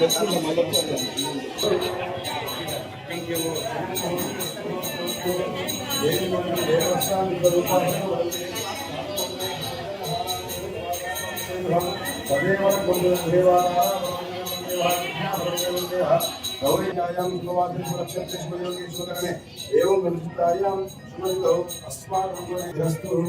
तदेव देवाः गौरीयायां उपवासप्रक्षत्रिष्वयोगीश्वरगणे एवं अनुचितायां सुमन्तौ अस्माकं गृहस्तुः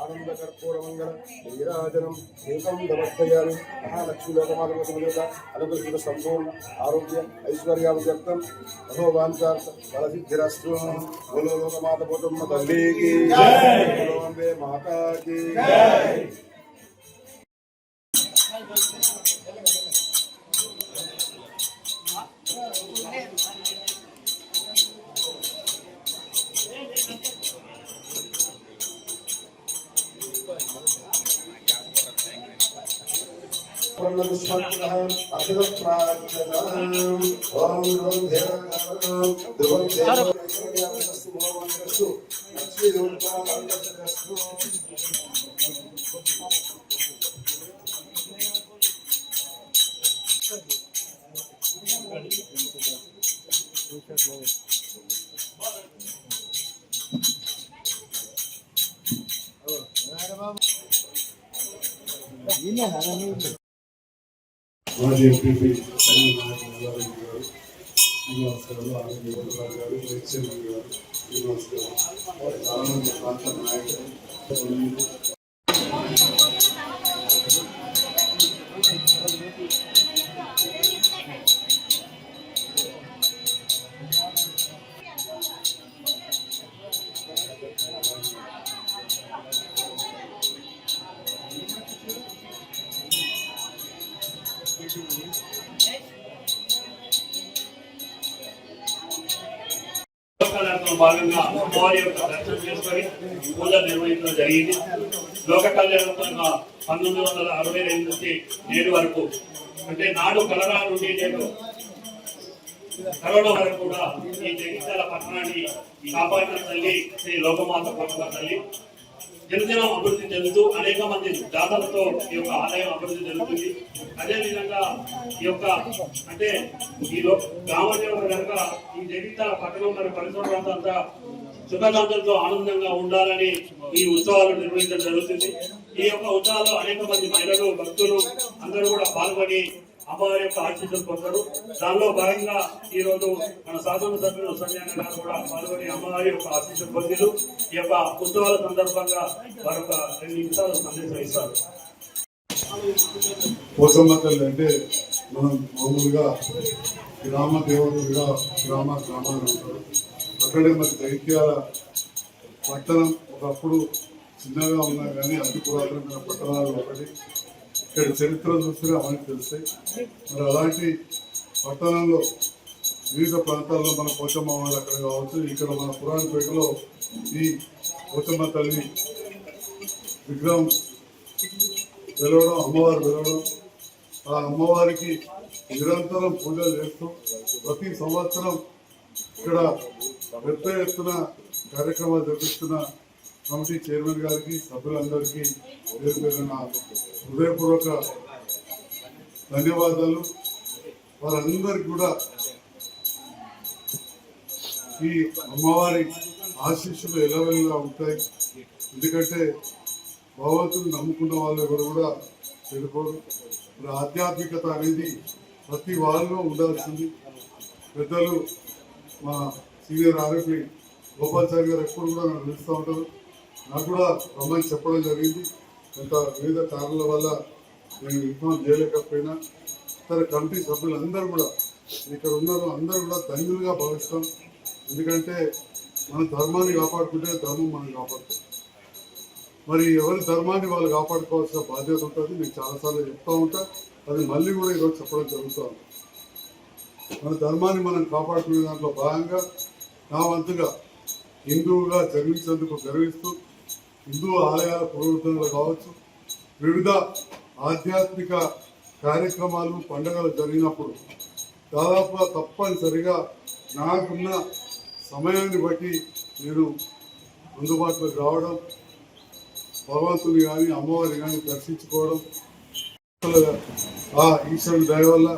ఆనంద కర్పూర మంగళ నీరాజనం ఏకం నమస్కయామి మహాలక్ష్మి లోకమాత సమేత అనుగ్రహిత సంపూర్ణ ఆరోగ్య ఐశ్వర్యాభివృద్ధం మనోవాంఛార్థ ఫలసిద్ధిరస్తు బోలో లోకమాత కుటుంబ తల్లికి. అంబే మాతాకి. ओम Ini h a r a n y a మాజీ ఎంపీపీ శ్రీనివాస్ గారు ఆనంద గోపాల్ గారు హెచ్ఎం గారు శ్రీనివాస్ గారు చాలా మంది ప్రాంత నాయకులు భాగంగా అమ్మవారి యొక్క దర్శనం చేసుకొని పూజలు నిర్వహించడం జరిగింది. లోక కళ్యాణంగా పంతొమ్మిది వందల అరవై రెండు నుంచి నేడు వరకు అంటే నాడు కలరా నుండి నేడు కరోనా వరకు కూడా ఈ జగిత్యాల పట్టణాన్ని కాపాడిన తల్లి శ్రీ లోకమాత పట్టణ తల్లి. దినదినం అభివృద్ధి చెందుతూ అనేక మంది దాతలతో ఈ యొక్క ఆలయం అభివృద్ధి జరుగుతుంది. అదేవిధంగా ఈ యొక్క అంటే ఈ లో గ్రామంలో కనుక ఈ జగిత్యాల పట్టణం మరియు పరిసర ప్రాంతాలంతా సుఖశాంతులతో ఆనందంగా ఉండాలని ఈ ఉత్సవాలు నిర్వహించడం జరుగుతుంది. ఈ యొక్క ఉత్సవాల్లో అనేక మంది మహిళలు భక్తులు అందరూ కూడా పాల్గొని అమ్మవారి యొక్క ఆశీస్సులు పొందరు. దానిలో భాగంగా ఈ రోజు మన శాసనసభ్యులు సంజయ్ గారు కూడా పాల్గొని అమ్మవారి యొక్క ఆశీస్సులు పొందిరు. ఈ యొక్క ఉత్సవాల సందర్భంగా వారి యొక్క రెండు నిమిషాలు సందేశం ఇస్తారు. పోసమ్మ తల్లి అంటే మనం మామూలుగా గ్రామ దేవతలుగా గ్రామ గ్రామాలు అంటారు. అక్కడే మరి దైత్యాల పట్టణం ఒకప్పుడు చిన్నగా ఉన్నా కానీ అతి పురాతనమైన పట్టణాలు ఒకటి. ఇక్కడ చరిత్ర చూస్తే మనకు తెలుస్తాయి. మరి అలాంటి పట్టణంలో వివిధ ప్రాంతాల్లో మన పోచమ్మ వాళ్ళు అక్కడ కావచ్చు ఇక్కడ మన పురాణపేటలో ఈ పోచమ్మ తల్లి విగ్రహం వెలవడం అమ్మవారు వెలవడం ఆ అమ్మవారికి నిరంతరం పూజలు చేస్తూ ప్రతి సంవత్సరం ఇక్కడ పెద్ద ఎత్తున కార్యక్రమాలు జరిపిస్తున్న కమిటీ చైర్మన్ గారికి సభ్యులందరికీ పేరు హృదయపూర్వక ధన్యవాదాలు. వారందరికీ కూడా ఈ అమ్మవారి ఆశీస్సులు ఎలవెల్లా ఉంటాయి? ఎందుకంటే భగవంతుని నమ్ముకున్న వాళ్ళు ఎవరు కూడా చెడిపోరు. మరి ఆధ్యాత్మికత అనేది ప్రతి వారిలో ఉండాల్సింది. పెద్దలు మా సీనియర్ ఆరోపి గోపాల్చారి గారు ఎప్పుడు కూడా నన్ను పిలుస్తూ ఉంటారు. నాకు కూడా రమ్మని చెప్పడం జరిగింది. కొంత వివిధ కారణాల వల్ల నేను ఇన్ఫార్మ్ చేయలేకపోయినా ఇతర కమిటీ సభ్యులందరూ కూడా ఇక్కడ ఉన్నారు. అందరూ కూడా ధన్యులుగా భావిస్తాం. ఎందుకంటే మన ధర్మాన్ని కాపాడుకుంటే ధర్మం మనం కాపాడుతుంది. మరి ఎవరి ధర్మాన్ని వాళ్ళు కాపాడుకోవాల్సిన బాధ్యత ఉంటుంది. నేను చాలాసార్లు చెప్తూ ఉంటా. అది మళ్ళీ కూడా ఈరోజు చెప్పడం జరుగుతూ మన ధర్మాన్ని మనం కాపాడుకునే దాంట్లో భాగంగా నా వంతుగా హిందువుగా జన్మించేందుకు గర్విస్తూ హిందూ ఆలయాల పునరుద్ధరణలు కావచ్చు వివిధ ఆధ్యాత్మిక కార్యక్రమాలు పండుగలు జరిగినప్పుడు దాదాపుగా తప్పనిసరిగా నాకున్న సమయాన్ని బట్టి నేను అందుబాటులోకి రావడం భగవంతుని కానీ అమ్మవారిని కానీ దర్శించుకోవడం ఆ ఈశ్వరుని దయ వల్ల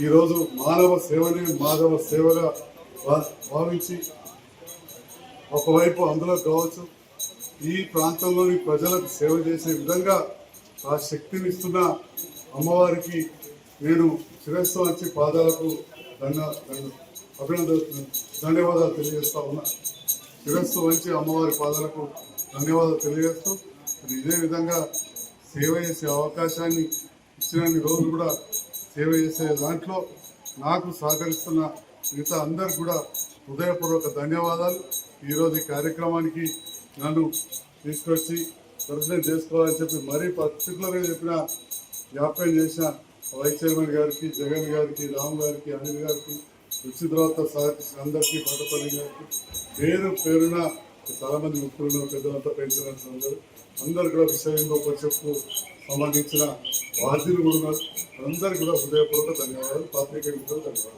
ఈరోజు మానవ సేవనే మాధవ సేవగా భా- భావించి ఒకవైపు అందులో కావచ్చు ఈ ప్రాంతంలోని ప్రజలకు సేవ చేసే విధంగా ఆ శక్తిని ఇస్తున్న అమ్మవారికి నేను శిరస్సు వచ్చి పాదాలకు ధన్య అభినంద ధన్యవాదాలు తెలియజేస్తా ఉన్నా. శిరస్సు వంచి అమ్మవారి పాదాలకు ధన్యవాదాలు తెలియజేస్తూ ఇదే విధంగా సేవ చేసే అవకాశాన్ని ఇచ్చిన రోజు కూడా సేవ చేసే దాంట్లో నాకు సహకరిస్తున్న మిగతా అందరు కూడా హృదయపూర్వక ధన్యవాదాలు. ఈరోజు ఈ కార్యక్రమానికి నన్ను తీసుకొచ్చి ప్రజలు చేసుకోవాలని చెప్పి మరీ పర్టికులర్గా చెప్పిన జ్ఞాపకం చేసిన వైస్ చైర్మన్ గారికి జగన్ గారికి రామ్ గారికి అనిల్ గారికి రుచిద్రాత సహకరించిన అందరికీ పట్టపల్లి గారికి పేరు పేరున చాలా మంది ముఖ్యులు పెద్దలంతా పెన్షనర్స్ అందరూ అందరు కూడా విషయంలో చెప్పు సంబంధించిన బాధ్యులు కూడా ఉన్నారు. అందరికీ కూడా హృదయపూర్వక ధన్యవాదాలు. పాత్రికేయులు ధన్యవాదాలు.